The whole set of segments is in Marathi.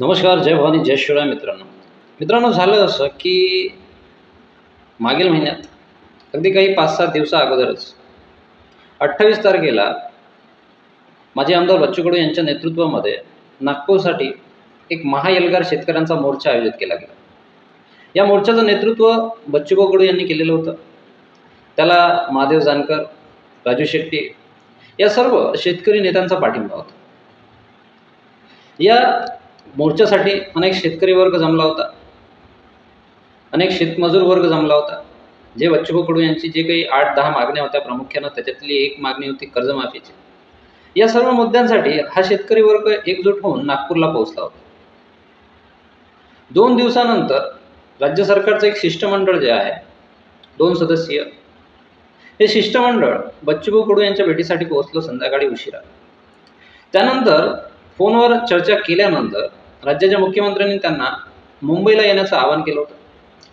नमस्कार जय भवानी जय शिवराय मित्रांनो. मित्रांनो झालं असं की मागील महिन्यात अगदी काही पाच सात दिवसा अगोदरच अठ्ठावीस तारखेला माजी आमदार बच्चू कडू यांच्या नेतृत्वामध्ये नागपूरसाठी एक महायलगार शेतकऱ्यांचा मोर्चा आयोजित केला गेला. या मोर्चाचं नेतृत्व बच्चूभाऊ कडू यांनी केलेलं होतं. त्याला महादेव जानकर राजू शेट्टी या सर्व शेतकरी नेत्यांचा पाठिंबा होता. या मोर्चासाठी अनेक शेतकरी वर्ग जमला होता. अनेक शेतमजूर वर्ग जमला होता. जे बच्चूभाऊ कडू यांची जे काही आठ दहा मागण्या होत्या प्रामुख्यानं त्याच्यातली एक मागणी होती कर्जमाफीची. या सर्व मुद्द्यांसाठी हा शेतकरी वर्ग एकजूट होऊन नागपूरला पोहोचला होता. दोन दिवसानंतर राज्य सरकारचं एक शिष्टमंडळ जे आहे दोन सदस्यीय हे शिष्टमंडळ बच्चूभाऊ कडू यांच्या भेटीसाठी पोहोचलं संध्याकाळी उशिरा. त्यानंतर फोनवर चर्चा केल्यानंतर राज्याच्या मुख्यमंत्र्यांनी त्यांना मुंबईला येण्याचं आवाहन केलं होतं.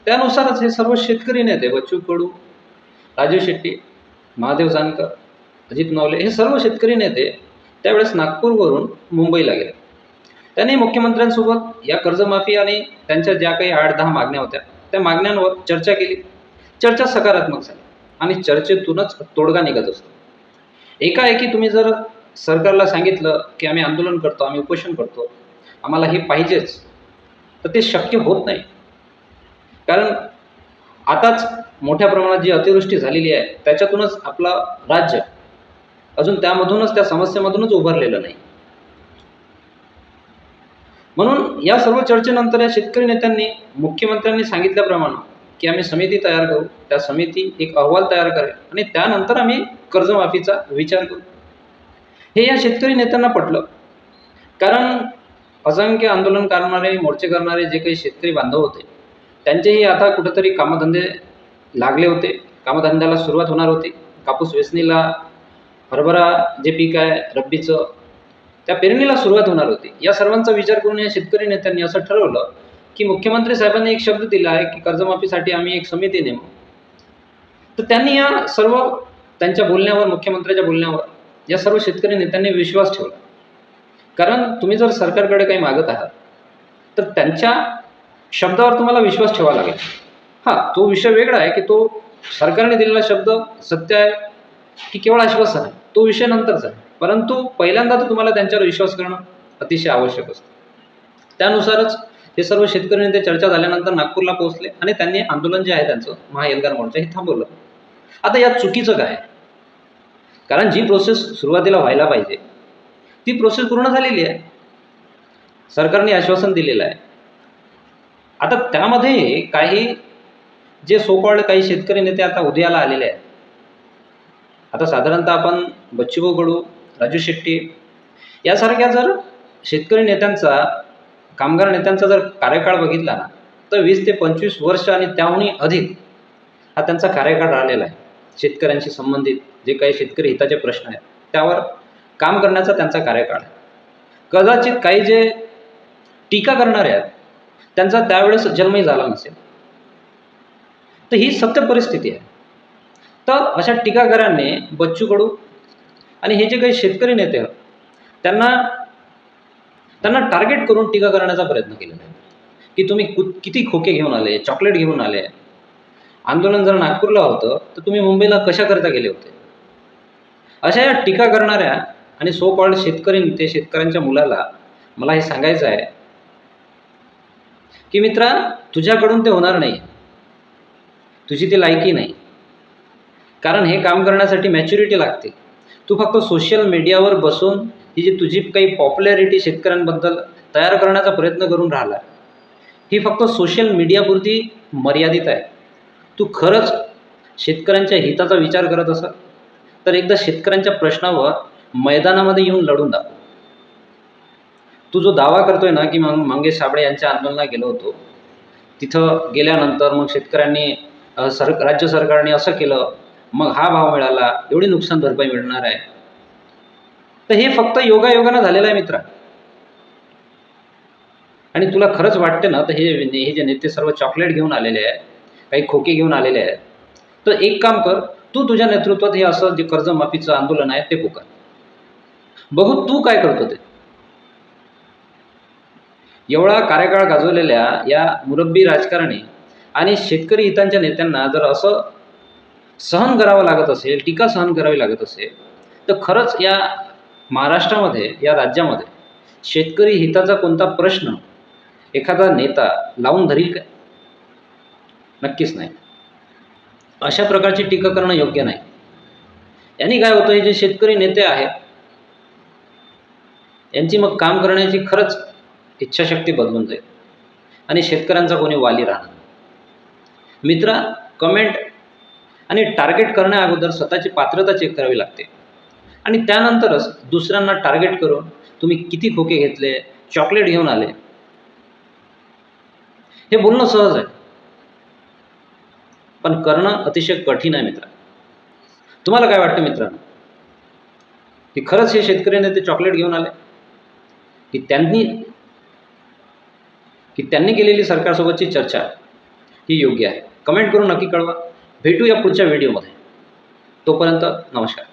त्यानुसारच हे सर्व शेतकरी नेते बच्चू कडू राजू शेट्टी महादेव जानकर अजित नवले हे सर्व शेतकरी नेते त्यावेळेस नागपूरवरून मुंबईला गेले. त्यांनी मुख्यमंत्र्यांसोबत या कर्जमाफी आणि त्यांच्या ज्या काही आठ दहा मागण्या होत्या त्या मागण्यांवर चर्चा केली. चर्चा सकारात्मक झाली आणि चर्चेतूनच तोडगा निघत असतो. एकाएकी तुम्ही जर सरकारला सांगितलं की आम्ही आंदोलन करतो आम्ही उपोषण करतो आम्हाला हे पाहिजेच. तर ते शक्य होत नाही. कारण आताच मोठ्या प्रमाणात जी अतिवृष्टी झालेली आहे त्याच्यातूनच आपला राज्य अजून त्यामधूनच त्या समस्येमधूनच उभारलेलं नाही. म्हणून या सर्व चर्चेनंतर या शेतकरी नेत्यांनी मुख्यमंत्र्यांनी सांगितल्याप्रमाणे की आम्ही समिती तयार करू. त्या समिती एक अहवाल तयार करेल आणि त्यानंतर आम्ही कर्जमाफीचा विचार करू. हे या शेतकरी नेत्यांना पटलं. कारण असंख्य आंदोलन करणारे मोर्चे करणारे जे काही शेतकरी बांधव होते त्यांचेही आता कुठंतरी कामधंदे लागले होते. कामधंद्याला सुरुवात होणार होती. कापूस वेचणीला हरभरा जे पीक आहे रब्बीचं त्या पेरणीला सुरुवात होणार होती. या सर्वांचा विचार करून या शेतकरी नेत्यांनी असं ठरवलं की मुख्यमंत्री साहेबांनी एक शब्द दिला आहे की कर्जमाफीसाठी आम्ही एक समिती नेमू. तर त्यांनी या सर्व त्यांच्या बोलण्यावर मुख्यमंत्र्याच्या बोलण्यावर या सर्व शेतकरी नेत्यांनी विश्वास ठेवला. कारण तुम्ही जर सरकारकडे काही मागत आहात तर त्यांच्या शब्दावर तुम्हाला विश्वास ठेवावा लागेल. हां तो विषय वेगळा आहे की तो सरकारने दिलेला शब्द सत्य आहे की केवळ आश्वासन आहे? तो विषय नंतरचा आहे. परंतु पहिल्यांदा तर तुम्हाला त्यांच्यावर विश्वास करणं अतिशय आवश्यक असतं. त्यानुसारच हे सर्व शेतकरी नेते चर्चा झाल्यानंतर नागपूरला पोहोचले आणि त्यांनी आंदोलन जे आहे त्यांचं महाएल्गार मोर्चा हे थांबवलं. आता यात चुकीचं काय कारण जी प्रोसेस सुरुवातीला व्हायला पाहिजे ती प्रोसेस पूर्ण झालेली आहे. सरकारने आश्वासन दिलेलं आहे. आता त्यामध्ये काही जे सोकॉल्ड काही शेतकरी नेते आता उदयाला आलेले आहेत. आता साधारणतः आपण बच्चूभाऊ कडू राजू शेट्टी यासारख्या जर शेतकरी नेत्यांचा कामगार नेत्यांचा जर कार्यकाळ बघितला ना तर वीस ते पंचवीस वर्ष आणि त्याहूनही अधिक हा त्यांचा कार्यकाळ राहिलेला आहे. शेतकऱ्यांशी संबंधित जे काही शेतकरी हिताचे प्रश्न आहेत त्यावर काम करण्याचा त्यांचा कार्यकाळ. आहे कदाचित काही जे टीका करणारे आहेत त्यांचा त्यावेळेस जन्मही झाला नसेल. तर ही सत्य परिस्थिती आहे. तर अशा टीकाकारांनी बच्चू कडू आणि हे जे काही शेतकरी नेते आहेत त्यांना त्यांना टार्गेट करून टीका करण्याचा प्रयत्न केलेला आहे. की तुम्ही कु किती खोके घेऊन आले चॉकलेट घेऊन आले. आंदोलन जर नागपूरला होतं तर तुम्ही मुंबईला कशा करता गेले होते? अशा या टीका करणाऱ्या आणि सो कॉल्ड शेतकरी ते शेतकऱ्यांच्या मुलाला मला हे सांगायचं आहे की मित्रा तुझ्याकडून ते होणार नाही. तुझी ती लायकी नाही. कारण हे काम करण्यासाठी मॅच्युरिटी लागते. तू फक्त सोशल मीडियावर बसून ही जी तुझी काही पॉप्युलॅरिटी शेतकऱ्यांबद्दल तयार करण्याचा प्रयत्न करून राहिला ही फक्त सोशल मीडियापुरती मर्यादित आहे. तू खरंच शेतकऱ्यांच्या हिताचा विचार करत असाल तर एकदा शेतकऱ्यांच्या प्रश्नावर मैदानामध्ये येऊन लढून दाखव. तू जो दावा करतोय ना की मग मंगेश साबळे यांच्या आंदोलनात गेलो होतो तिथं गेल्यानंतर मग शेतकऱ्यांनी सर राज्य सरकारने असं केलं मग हा भाव मिळाला एवढी नुकसान भरपाई मिळणार आहे. तर हे फक्त योगायोगानं झालेलं आहे मित्रा. आणि तुला खरंच वाटते ना तर हे हे जे नेते सर्व चॉकलेट घेऊन आलेले आहे काही खोके घेऊन आलेले आहेत तर एक काम कर तू तुझ्या नेतृत्वात हे असं जे कर्जमाफीचं आंदोलन आहे ते पुकार. बघू तू काय करतो ते. एवढा कार्यकाळ गाजवलेल्या या मुरब्बी राजकारणी आणि शेतकरी हितांच्या नेत्यांना जर असं सहन करावं लागत असेल टीका सहन करावी लागत असेल तर खरंच या महाराष्ट्रामध्ये या राज्यामध्ये शेतकरी हिताचा कोणता प्रश्न एखादा नेता लावून धरील काय? नक्कीच नाही. अशा प्रकारची टीका करणं योग्य नाही. यांनी काय होतं हे जे शेतकरी नेते आहेत यांची मग काम करण्याची खरंच इच्छाशक्ती बदलून जाईल. आणि शेतकऱ्यांचा कोणी वाली राहणार मित्रा कमेंट आणि टार्गेट करण्याअगोदर स्वतःची पात्रता चेक करावी लागते. आणि त्यानंतरच दुसऱ्यांना टार्गेट करून तुम्ही किती खोके घेतले चॉकलेट घेऊन आले. हे बोलणं सहज आहे. पण करणं अतिशय कठीण आहे मित्रा. तुम्हाला काय वाटतं मित्रांनो? की खरंच हे शेतकरी नेते चॉकलेट घेऊन आले? की त्यांनी की त्यांनी केलेली सरकारसोबतची चर्चा ही योग्य आहे. कमेंट करून नक्की कळवा. भेटूया पुढच्या व्हिडिओमध्ये. तोपर्यंत नमस्कार.